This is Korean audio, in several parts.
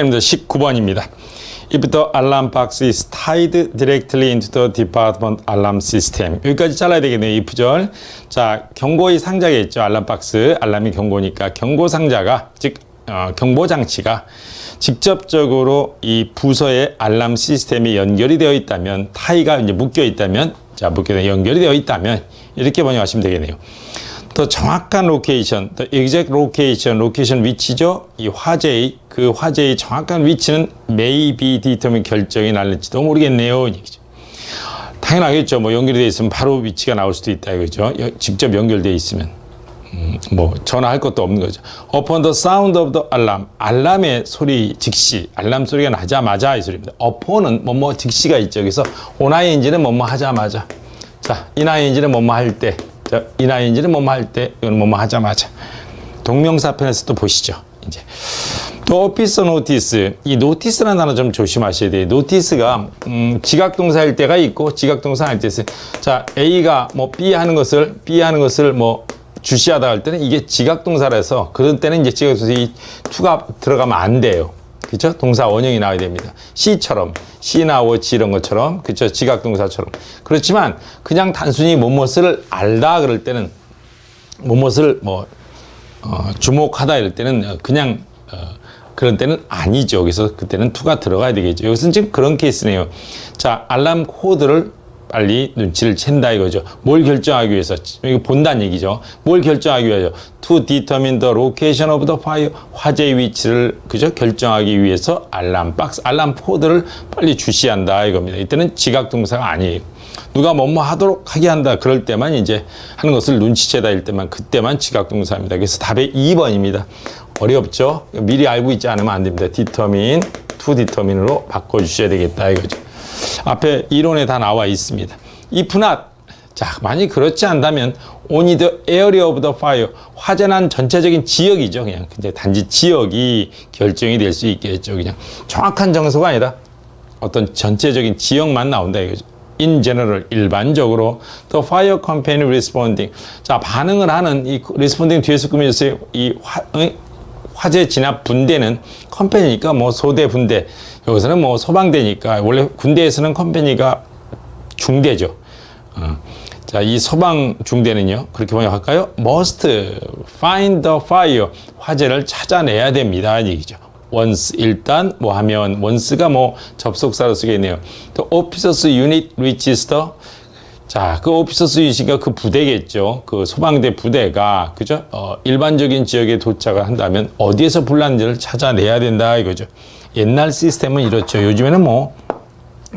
입니다 19번입니다. If the alarm box is tied directly into the department alarm system. 여기까지 잘라야 되겠네요. 이 부절. 자, 경고의 상자가 있죠. 알람 박스. 알람이 경고니까 경고 상자가, 즉, 어, 경보 장치가 직접적으로 이 부서의 알람 시스템이 연결이 되어 있다면, 타이가 이제 묶여 있다면, 자, 묶여 연결이 되어 있다면, 이렇게 번역하시면 되겠네요. 더 정확한 로케이션, 더 exact location, 로케이션 위치죠. 이 화재의 그 화재의 정확한 위치는 may be determined 결정이 날릴지도 모르겠네요. 이 얘기죠. 당연하겠죠. 뭐 연결이 돼 있으면 바로 위치가 나올 수도 있다 이거죠. 여- 직접 연결돼 있으면. 음, 뭐 전화할 것도 없는 거죠. Upon the sound of the alarm, 알람의 소리 즉시, 알람 소리가 나자마자 이 소리입니다. upon은 뭐뭐 즉시가 있죠. 그래서 onING는 뭐뭐 하자마자. 자, inING는 뭐뭐 할 때, 자, inING는 뭐뭐 할 때, 이건 뭐뭐 하자마자. 동명사 편에서 또 보시죠. 이제 또 오피스 노티스 이 노티스라는 단어 좀 조심하셔야 돼요. 노티스가 음, 지각동사일 때가 있고 지각동사 할때 있어요. 자 A가 뭐 B 하는 것을 B 하는 것을 뭐 주시하다 할 때는 이게 지각동사라서 그런 때는 이제 지각동사 이 투가 들어가면 안 돼요. 그렇죠? 동사 원형이 나와야 됩니다. C처럼 C나 워치 이런 것처럼 그렇죠? 지각 동사처럼 그렇지만 그냥 단순히 뭐뭇을 알다 그럴 때는 뭐뭇을 뭐 어, 주목하다 이럴 때는 어, 그냥 어, 그런 때는 아니죠. 그래서 그때는 투가 들어가야 되겠죠. 여기서는 지금 그런 케이스네요. 자, 알람 코드를 빨리 눈치를 챈다 이거죠. 뭘 결정하기 위해서 이거 본다는 얘기죠. 뭘 결정하기 위해서 to determine the location of the fire 화재의 위치를 그죠 결정하기 위해서 알람 박스 알람 코드를 빨리 주시한다 이겁니다. 이때는 지각 동사가 아니에요. 누가 뭐뭐 하도록 하게 한다 그럴 때만 이제 하는 것을 눈치채다 일 때만 그때만 지각 동사입니다. 그래서 답의 2번입니다. 어렵죠? 미리 알고 있지 않으면 안 됩니다. determine, to determine으로 바꿔 주셔야 되겠다 이거죠. 앞에 이론에 다 나와 있습니다. if not, 자, 만약 그렇지 않다면 only the area of the fire, 화재 난 전체적인 지역이죠. 그냥 이제 단지 지역이 결정이 될 수 있겠죠. 그냥 정확한 정서가 아니라 어떤 전체적인 지역만 나온다 이거죠. In general, 일반적으로 the fire company responding. 자, 반응을 하는 이 responding 뒤에서 꾸며졌어요. 이 화, 어? 화재 진압 분대는 컴퍼니니까 뭐 소대 분대 여기서는 뭐 소방대니까 원래 군대에서는 컴퍼니가 중대죠. 어. 자, 이 소방 중대는요. 그렇게 번역할까요? must find the fire. 화재를 찾아내야 됩니다. 이 얘기죠. once 일단 뭐 하면 once가 뭐 접속사로 쓰겠네요. 또 officers unit reaches the 자, 그 오피서스 유시가 그 부대겠죠. 그 소방대 부대가, 그죠? 어, 일반적인 지역에 도착을 한다면 어디에서 불났는지를 찾아내야 된다 이거죠. 옛날 시스템은 이렇죠. 요즘에는 뭐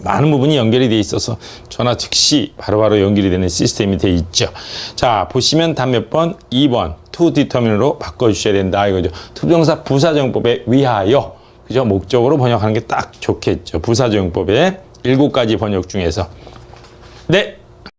많은 부분이 연결이 돼 있어서 전화 즉시 바로바로 연결이 되는 시스템이 돼 있죠. 자, 보시면 답몇 번? 2번. to determine으로 바꿔 주셔야 된다 이거죠. 투정사 부사정법에 위하여, 그죠? 목적으로 번역하는 게 딱 좋겠죠. 부사정법의 일곱 가지 번역 중에서. 네,